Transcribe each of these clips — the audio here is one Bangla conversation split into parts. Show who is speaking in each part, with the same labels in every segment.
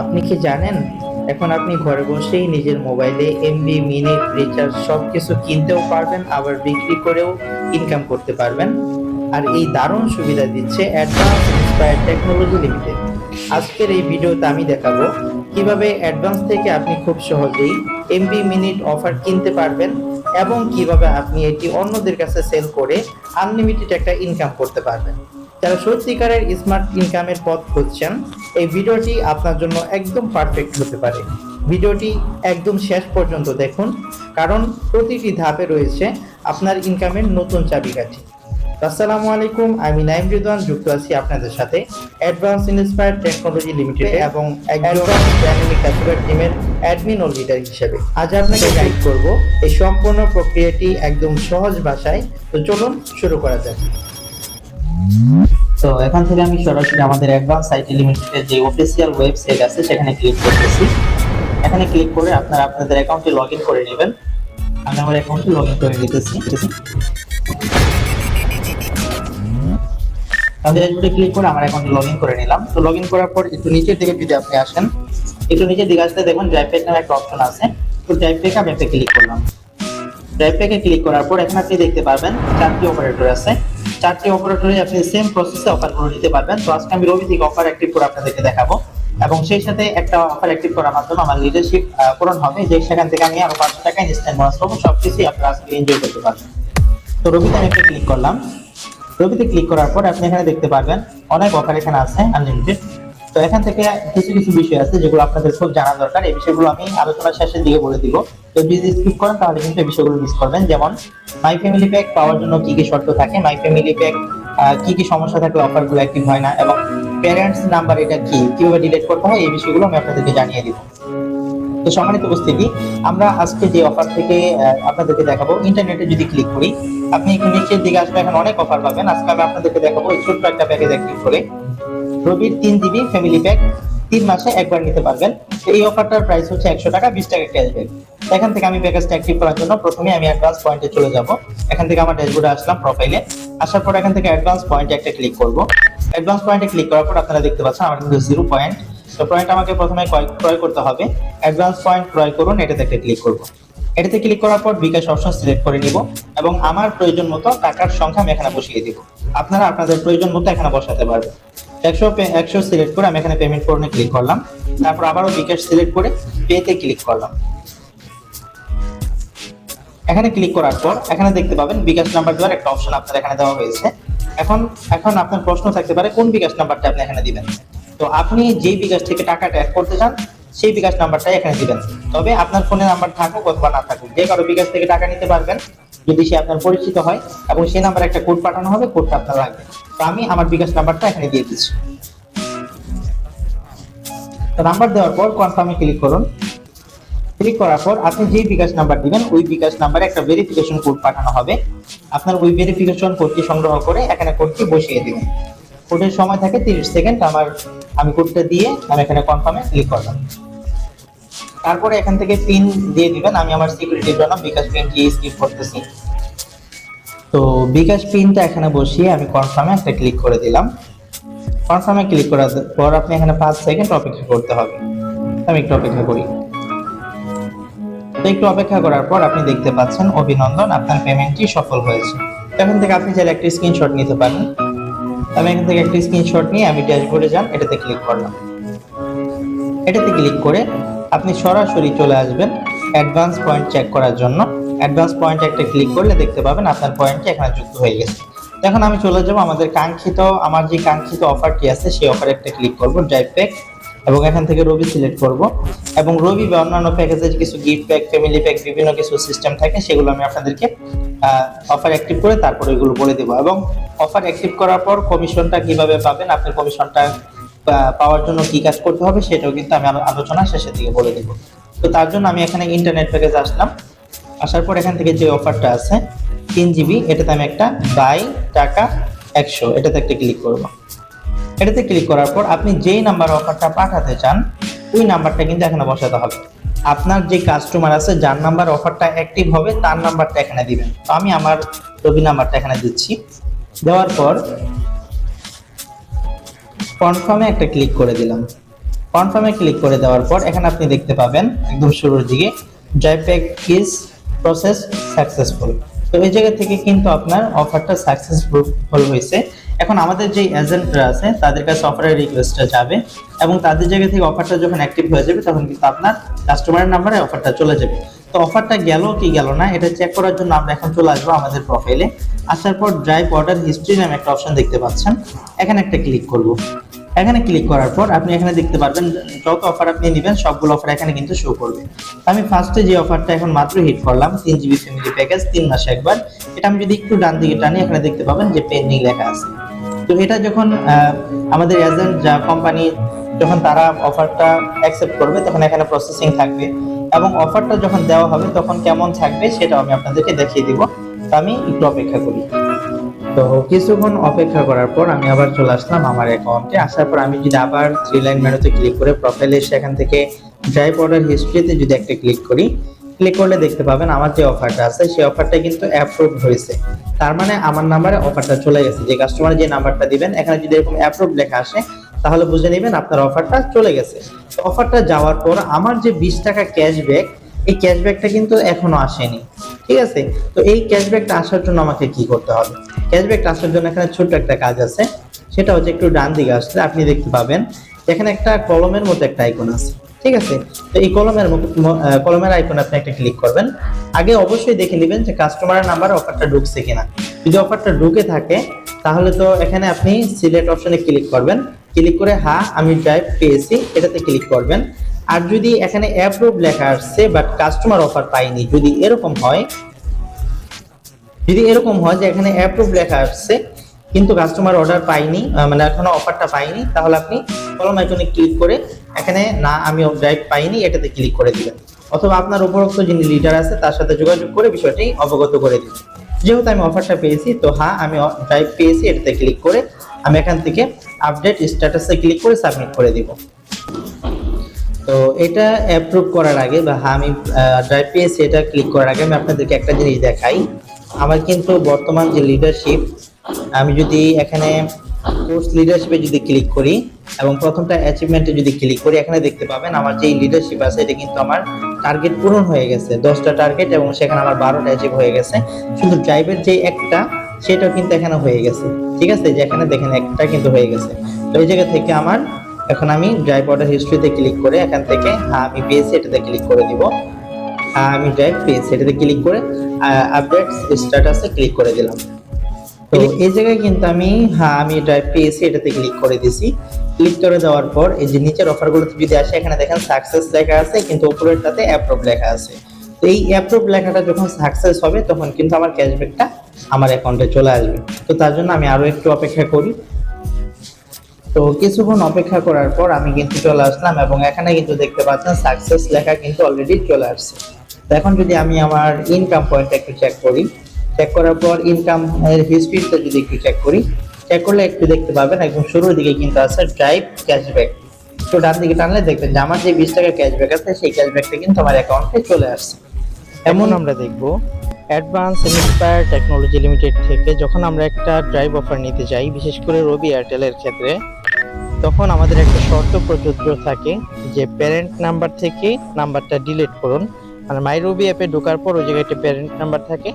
Speaker 1: আপনি কি জানেন? এখন আপনি ঘরে বসেই নিজের মোবাইলে এমবি মিনিট রিচার্জ সব কিছু কিনতেও পারবেন, আবার বিক্রি করেও ইনকাম করতে পারবেন। আর এই দারুণ সুবিধা দিচ্ছে অ্যাডভান্স ইন্সপায়ার টেকনোলজি লিমিটেড আজকের এই ভিডিওতে আমি দেখাবো কীভাবে অ্যাডভান্স থেকে আপনি খুব সহজেই এমবি মিনিট অফার কিনতে পারবেন এবং কীভাবে আপনি এটি অন্যদের কাছে সেল করে আনলিমিটেড একটা ইনকাম করতে পারবেন। যারা সত্যিকারের স্মার্ট ইনকামের পথ খুঁজছেন এই ভিডিওটি আপনার জন্য একদম পারফেক্ট হতে পারে। ভিডিওটি একদম শেষ পর্যন্ত দেখুন কারণ প্রতিটি ধাপে রয়েছে আপনার ইনকামের নতুন চাবিকাঠি। আসসালামু আলাইকুম আমি নাইম রিদওয়ান যুক্ত আছি আপনাদের সাথে অ্যাডভান্স ইন্সপায়ার টেকনোলজি লিমিটেড এবং অ্যাডভান্স ডাইনামিক টিমের অ্যাডমিন ও লিডার হিসেবে। আজ আপনাকে গাইড করব এই সম্পূর্ণ প্রক্রিয়াটি একদম সহজ ভাষায়। তো চলুন শুরু করা যাক। তো এখান থেকে আমি সরাসরি আমাদের অ্যাডভান্স আইটি লিমিটেডের যে অফিসিয়াল ওয়েবসাইট আছে, সেখানে ক্লিক করতেছি। এখানে ক্লিক করে আপনারা আপনাদের অ্যাকাউন্টে লগ করে নেবেন। আমি আমার অ্যাকাউন্টে লগ করে নিতেছি তাদের ড্যাশবোর্ডে ক্লিক করে আমার অ্যাকাউন্টে লগ করে নিলাম। তো লগ করার পর একটু নিচের দিকে যদি আপনি আসেন, একটু নিচের দিকে আসতে দেখুন ড্রাইভ প্যাক নামে একটা অপশন আছে। তো ড্রাইভ প্যাক আমি একটা ক্লিক করলাম। ড্রাইভ প্যাকে ক্লিক করার পর এখানে আপনি দেখতে পারবেন চারটি অপারেটর আছে। চারটি অপারেটরে আপনি সেম প্রসেসে অফারগুলো নিতে পারবেন। তো আজকে আমি রবি থেকে অফার অ্যাক্টিভ করে আপনাদেরকে দেখাবো। এবং সেই সাথে একটা অফার অ্যাক্টিভ করার মাধ্যমে আমার লিডারশিপ পূরণ হবে। যে সেখান থেকে আমি আরও পাঁচশো টাকা ইনস্ট্যান্ট বোনাস পাবো। সবকিছুই আপনারা আজকে এনজয় করতে পারবেন। তো রবিতে আমি একটা ক্লিক করলাম। রবিতে ক্লিক করার পর আপনি এখানে দেখতে পারবেন, অনেক অফার এখানে আছে আনলিমিটেড তো এখান থেকে কিছু কিছু বিষয় আছে যেগুলো আপনাদের খুব জানা দরকার। এই বিষয়গুলো আমি আলোচনার শেষের দিকে বলে দিব। তো যদি স্কিপ করেন, তাহলে কিন্তু এই বিষয়গুলো মিস করবেন। যেমন মাই ফ্যামিলি প্যাক পাওয়ার জন্য কি কি শর্ত থাকে? মাই ফ্যামিলি প্যাক কি কি সমস্যা থাকলে অফারগুলো অ্যাক্টিভ হয় না? এবং প্যারেন্টস নাম্বার এটা কি? কীভাবে ডিলিট করতে হয়? এই বিষয়গুলো আমি আপনাদেরকে জানিয়ে দিব। তো সম্মানিত উপস্থিতি, আমরা আজকে যে অফার থেকে আপনাদেরকে দেখাবো ইন্টারনেটে যদি ক্লিক করি, আপনি একটু নিচের দিকে আসলে এখন অনেক অফার পাবেন। আজকে আমি আপনাদেরকে দেখাবো ছোট্ট একটা প্যাকেজ অ্যাক্টিভ করে। রবির তিন জিবি ফ্যামিলি প্যাক তিন মাসে একবার নিতে পারবেন। এই অফারটার প্রাইস হচ্ছে একশো টাকা, বিশ টাকা ক্যাশব্যাক এখান থেকে আমি প্যাকেজটা অ্যাক্টিভ করার জন্য প্রথমে আমি অ্যাডভান্স পয়েন্টে চলে যাব। এখান থেকে আমার ড্যাশবোর্ডে আসলাম প্রোফাইলে আসার পর এখান থেকে অ্যাডভান্স পয়েন্টে একটা ক্লিক করব। অ্যাডভান্স পয়েন্টে ক্লিক করার পর আপনারা দেখতে পাচ্ছেন আমার কিন্তু জিরো পয়েন্ট তো পয়েন্ট আমাকে প্রথমে ক্রয় করতে হবে। অ্যাডভান্স পয়েন্ট ক্রয় করুন, এটাতে একটা ক্লিক করব। এটাতে ক্লিক করার পর বিকাশ অপশন সিলেক্ট করে নিব এবং আমার প্রয়োজন মতো টাকার সংখ্যা আমি এখানে বসিয়ে দিব। আপনারা আপনাদের প্রয়োজন মতো এখানে বসাতে পারবেন। একশো একশো সিলেক্ট করে আমি এখানে পেমেন্ট করনে ক্লিক করলাম। তারপর আবারও বিকাশ সিলেক্ট করে পেতে ক্লিক করলাম। এখানে ক্লিক করার পর এখানে দেখতে পাবেন বিকাশ নাম্বার দেওয়ার একটা অপশন আপনার এখানে দেওয়া হয়েছে। এখন এখন আপনার প্রশ্ন থাকতে পারে কোন বিকাশ নাম্বারটা আপনি এখানে দিবেন। তো আপনি যেই বিকাশ থেকে টাকাটা অ্যাড করতে চান সেই বিকাশ নাম্বারটাই এখানে দিবেন। তবে আপনার ফোনে নাম্বার থাকুক অথবা না থাকুক, যে কারও বিকাশ থেকে টাকা নিতে পারবেন, যদি সে আপনার পরিচিত হয়, এবং সেই নাম্বারে একটা কোড পাঠানো হবে কোডটা আপনার লাগবে। তো আমি আমার বিকাশ নাম্বারটা এখানে দিয়ে দিচ্ছি। তো নাম্বার দেওয়ার পর কনফার্মে ক্লিক করুন। ক্লিক করার পর আপনি যেই বিকাশ নাম্বার দিবেন, ওই বিকাশ নাম্বারে একটা ভেরিফিকেশন কোড পাঠানো হবে। আপনার ওই ভেরিফিকেশন কোডটি সংগ্রহ করে এখানে কোডটি বসিয়ে দিবেন। কোডের সময় থাকে তিরিশ সেকেন্ড, আমার, আমি কোডটা দিয়ে আমি এখানে কনফার্মে ক্লিক করলাম। তারপরে এখান থেকে পিন দিয়ে দিবেন, আমি আমার সিকিউরিটির জন্য বিকাশ পিনটি স্কিপ করতেছি। তো বিকাশ পিনটা এখানে বসিয়ে আমি কনফার্মে একটা ক্লিক করে দিলাম। কনফার্মে ক্লিক করার পর আপনি এখানে পাঁচ সেকেন্ড অপেক্ষা করতে হবে। আমি একটু অপেক্ষা করি। তো একটু অপেক্ষা করার পর আপনি দেখতে পাচ্ছেন, অভিনন্দন, আপনার পেমেন্টটি সফল হয়েছে। এখান থেকে আপনি চাইলে একটা স্ক্রিনশট নিতে পারেন। আমি এখান থেকে একটা স্ক্রিনশট নিয়ে আমি ড্যাশবোর্ডে যান এটাতে ক্লিক করলাম। এটাতে ক্লিক করে আপনি সরাসরি চলে আসবেন অ্যাডভান্স পয়েন্ট চেক করার জন্য। অ্যাডভান্স পয়েন্ট একটা ক্লিক করলে দেখতে পাবেন আপনার পয়েন্টটি এখানে যুক্ত হয়ে গেছে। এখন আমি চলে যাব আমাদের কাঙ্ক্ষিত, আমার যে কাঙ্ক্ষিত অফারটি আছে, সেই অফারে একটা ক্লিক করব ড্রাইভ প্যাক এবং এখান থেকে রবি সিলেক্ট করব। এবং রবি বা অন্যান্য প্যাকেজের কিছু গিফট প্যাক ফ্যামিলি প্যাক বিভিন্ন কিছু সিস্টেম থাকে, সেগুলো আমি আপনাদেরকে অফার অ্যাক্টিভ করে তারপরে এগুলো বলে দেবো। এবং অফার অ্যাক্টিভ করার পর কমিশনটা কীভাবে পাবেন, আপনার কমিশনটা পাওয়ার জন্য কি কাজ করতে হবে, সেটাও কিন্তু আমি আলোচনা শেষের দিকে বলে দেবো। তো তার জন্য আমি এখানে ইন্টারনেট প্যাকেজ আসলাম। আসার পর এখান থেকে যে অফারটা আছে, তিন জিবি এটাতে আমি একটা বাই টাকা একশো, এটাতে একটা ক্লিক করব। এটাতে ক্লিক করার পর আপনি যেই নাম্বার অফারটা পাঠাতে চান, ওই নাম্বারটা কিন্তু এখানে বসাতে হবে। আপনার যে কাস্টমার আছে, যার নাম্বার অফারটা অ্যাক্টিভ হবে, তার নাম্বারটা এখানে দিবেন। তো আমি আমার রবি নাম্বারটা এখানে দিচ্ছি। দেওয়ার পর কনফার্মে একটা ক্লিক করে দিলাম। কনফার্মে ক্লিক করে দেওয়ার পর এখানে আপনি দেখতে পাবেন, একদম শুরুর দিকে drive pack is process successful তো এই জায়গা থেকে কিন্তু আপনার অফারটা সাকসেসফুল হয়েছে। এখন আমাদের যে এজেন্টরা আছে, তাদের কাছে অফারের রিকোয়েস্টটা যাবে এবং তাদের জায়গা থেকে অফারটা যখন অ্যাক্টিভ হয়ে যাবে, তখন কিন্তু আপনার কাস্টমারের নাম্বারে অফারটা চলে যাবে। তো অফারটা গেল কি গেল না, এটা চেক করার জন্য আমরা এখন চলে আসব আমাদের প্রোফাইলে আসার পর ড্রাইভ অর্ডার হিস্ট্রি নামে একটা অপশন দেখতে পাচ্ছেন। এখানে একটা ক্লিক করব। এখানে ক্লিক করার পর আপনি এখানে দেখতে পারবেন যত অফার আপনি নেবেন, সবগুলো অফার এখানে কিন্তু শো করবে। আমি ফার্স্টে যে অফারটা এখন মাত্র হিট করলাম, তিন জিবি ফ্যামিলি প্যাকেজ তিন মাসে একবার। এটা আমি যদি একটু ডান দিকে টানি, এখানে দেখতে পাবেন যে পেন্ডিং লেখা আছে। তো এটা যখন আমাদের এজেন্ট যা কোম্পানি যখন তারা অফারটা অ্যাকসেপ্ট করবে, তখন এখানে প্রসেসিং থাকবে। এবং অফারটা যখন দেওয়া হবে, তখন কেমন থাকবে, সেটাও আমি আপনাদেরকে দেখিয়ে দিব। তো আমি একটু অপেক্ষা করি। তো কিছুক্ষণ অপেক্ষা করার পর আমি আবার চলে আসলাম আমার অ্যাকাউন্টে আসার পর আমি যদি আবার থ্রি লাইন মেনুতে ক্লিক করে প্রোফাইলে সেখান থেকে ড্রাইভ অর্ডার হিস্ট্রিতে যদি একটা ক্লিক করি ক্লিক করলে দেখতে পাবেন আমার যে অফারটা আছে, সেই অফারটা কিন্তু অ্যাপ্রুভ হয়েছে। তার মানে আমার নাম্বারে অফারটা চলে গেছে। যে কাস্টমার যে নাম্বারটা দিবেন, এখানে যদি এরকম অ্যাপ্রুভ লেখা আসে, তাহলে বুঝে নেবেন আপনার অফারটা চলে গেছে। অফারটা যাওয়ার পর আমার যে বিশ টাকা ক্যাশব্যাক এই ক্যাশব্যাকটা কিন্তু এখনও আসেনি। ঠিক আছে? তো এই ক্যাশব্যাকটা আসার জন্য আমাকে কি করতে হবে? ক্যাশব্যাকটা আসার জন্য এখানে ছোট্ট একটা কাজ আছে। সেটা হচ্ছে একটু ডান দিকে আসলে আপনি দেখতে পাবেন। এখানে একটা কলমের মতো একটা আইকন আছে, ঠিক আছে? তো এই কলমের কলমের আইকন আপনি একটা ক্লিক করবেন। আগে অবশ্যই দেখে নেবেন যে কাস্টমারের নাম্বার অফারটা ঢুকছে কিনা। যদি অফারটা ঢুকে থাকে, তাহলে তো এখানে আপনি সিলেক্ট অপশনে ক্লিক করবেন। ক্লিক করে, হা, আমি ড্রাইভ পেয়েছি। এটাতে ক্লিক করবেন। আর যদি এখানে অ্যাপ্রুভ লেখা আসছে বাট কাস্টমার অফার পাইনি যদি এরকম হয় যদি এরকম হয় যে এখানে অ্যাপ্রুভ লেখা আসছে, কিন্তু কাস্টমার অর্ডার পাইনি মানে এখনও অফারটা পাইনি, তাহলে আপনি কলম আইকনে ক্লিক করে এখানে, না, আমি ড্রাইভ পাইনি এটাতে ক্লিক করে দিবেন। অথবা আপনার উপরোক্ত যিনি লিডার আছে, তার সাথে যোগাযোগ করে বিষয়টি অবগত করে দিবেন। যেহেতু আমি অফারটা পেয়েছি, তো হ্যাঁ আমি ড্রাইভ পেয়েছি, এটাতে ক্লিক করে আমি এখান থেকে আপডেট স্ট্যাটাসে ক্লিক করে সাবমিট করে দিব। তো এটা অ্যাপ্রুভ করার আগে বা হ্যাঁ আমি ড্রাইভ পেয়েছি, এটা ক্লিক করার আগে আমি আপনাদেরকে একটা জিনিস দেখাই। আমার কিন্তু বর্তমান যে লিডারশিপ আমি যদি এখানে কোর্স লিডারশিপে যদি ক্লিক করি এবং প্রথমটা অ্যাচিভমেন্টে যদি ক্লিক করি, এখানে দেখতে পাবেন আমার যে লিডারশিপ আছে, এটা কিন্তু আমার টার্গেট পূরণ হয়ে গেছে। দশটা টার্গেট এবং সেখানে আমার বারোটা অ্যাচিভ হয়ে গেছে। শুধু ড্রাইভের যে একটা, সেটাও কিন্তু এখানে হয়ে গেছে। ঠিক আছে? যে এখানে দেখেন একটা কিন্তু হয়ে গেছে। তো এই জায়গা থেকে আমার, এখন আমি ড্রাইভ অর্ডার হিস্ট্রিতে ক্লিক করে এখান থেকে হ্যাঁ আমি পেয়েছি এটাতে ক্লিক করে দিব। আমি ড্রাইভ পেয়েছি এটাতে ক্লিক করে আপডেট স্ট্যাটাসে ক্লিক করে দিলাম। তো এই জায়গায় কিন্তু আমি হ্যাঁ আমি ড্রাইভ পেয়েছি এটাতে ক্লিক করে দিছি। ক্লিক করে দেওয়ার পর এই যে নিচের অফারগুলোতে যদি আসে এখানে দেখেন সাকসেস লেখা আছে কিন্তু উপরেরটাতে অ্যাপ্রুভ লেখা আছে। তো এই অ্যাপ্রুভ লেখাটা যখন সাকসেস হবে তখন কিন্তু আমার ক্যাশব্যাকটা আমার অ্যাকাউন্টে চলে আসবে। তো তার জন্য আমি আরও একটু অপেক্ষা করি। তো কিছুক্ষণ অপেক্ষা করার পর আমি কিন্তু চলে আসলাম এবং এখানে কিন্তু দেখতে পাচ্ছেন সাকসেস লেখা কিন্তু অলরেডি চলে আসছে। তো এখন যদি আমি আমার ইনকাম পয়েন্টটা একটু চেক করি চেক করার পর ইনকাম এর হিস্ট্রিটা যদি একটু চেক করি চেক করলে একটু দেখতে পাবেন একদম শুরুর দিকে কিন্তু আছে ড্রাইভ ক্যাশব্যাক তো ডান দিকে টানলে দেখবেন যে আমার যে বিশ টাকা ক্যাশব্যাক আছে সেই ক্যাশব্যাকটা কিন্তু আমার অ্যাকাউন্টে চলে আসছে। এমন আমরা দেখব অ্যাডভান্স ইন্সপায়ার টেকনোলজি লিমিটেড থেকে যখন আমরা একটা ড্রাইভ অফার নিতে যাই বিশেষ করে রবি এয়ারটেলের ক্ষেত্রে তখন আমাদের একটা শর্ত প্রযোজ্য থাকে যে প্যারেন্ট নাম্বার থেকে নাম্বারটা ডিলিট করুন। মানে মাই রবি অ্যাপে ঢোকার পর ওই জায়গায় একটা প্যারেন্ট নাম্বার থাকে,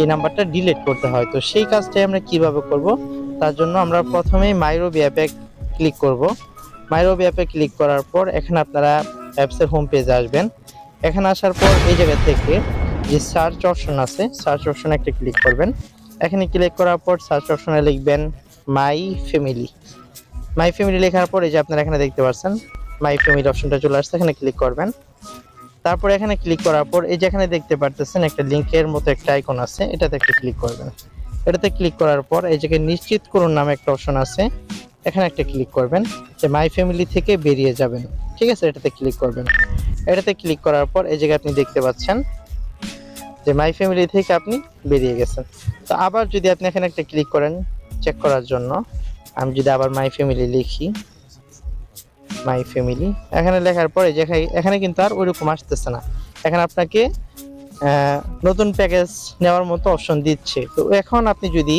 Speaker 1: এই নাম্বারটা ডিলিট করতে হয়। তো সেই কাজটাই আমরা কীভাবে করব? তার জন্য আমরা প্রথমেই মাই রবি অ্যাপে ক্লিক করব। মাই রবি অ্যাপে ক্লিক করার পর এখানে আপনারা অ্যাপসের হোম পেজে আসবেন। এখানে আসার পর এই জায়গা থেকে যে সার্চ অপশন আছে সার্চ অপশনে একটা ক্লিক করবেন। এখানে ক্লিক করার পর সার্চ অপশনে লিখবেন মাই ফ্যামিলি মাই ফ্যামিলি লেখার পর এই যে আপনারা এখানে দেখতে পাচ্ছেন মাই ফ্যামিলি অপশনটা চলে আসছে, এখানে ক্লিক করবেন। তারপর এখানে ক্লিক করার পর এই যে এখানে দেখতে পারতেছেন একটা লিঙ্কের মতো একটা আইকন আছে, এটাতে একটা ক্লিক করবেন। এটাতে ক্লিক করার পর এই জায়গায় নিশ্চিত করুন নামে একটা অপশন আছে, এখানে একটা ক্লিক করবেন, যে মাই ফ্যামিলি থেকে বেরিয়ে যাবেন। ঠিক আছে? এটাতে ক্লিক করবেন। এটাতে ক্লিক করার পর এই জায়গায় আপনি দেখতে পাচ্ছেন যে মাই ফ্যামিলি থেকে আপনি বেরিয়ে গেছেন। তো আবার যদি আপনি এখানে একটা ক্লিক করেন চেক করার জন্য, আমি যদি আবার মাই ফ্যামিলি লিখি মাই ফ্যামিলি এখানে লেখার পরে যেখানে এখানে কিন্তু আর ওইরকম আসতেছে না। এখানে আপনাকে নতুন প্যাকেজ নেওয়ার মতো অপশন দিচ্ছে। তো এখন আপনি যদি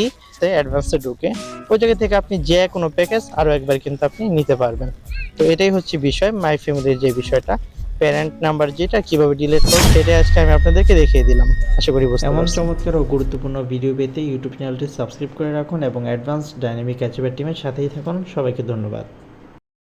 Speaker 1: অ্যাডভান্সে ঢুকে ওই জায়গা থেকে আপনি যে কোনো প্যাকেজ আরও একবার কিন্তু আপনি নিতে পারবেন। তো এটাই হচ্ছে বিষয় মাই ফ্যামিলির যে বিষয়টা। প্যারেন্ট নাম্বার যেটা কীভাবে ডিলিট করবেন সেটাই আজকে আমি আপনাদেরকে দেখিয়ে দিলাম। আশা করি বুঝতে
Speaker 2: এমন চমৎকার ও গুরুত্বপূর্ণ ভিডিও পেতে ইউটিউব চ্যানেলটি সাবস্ক্রাইব করে রাখুন এবং অ্যাডভান্স ডাইনামিক অ্যাচিভার টিমের সাথেই থাকুন। সবাইকে ধন্যবাদ।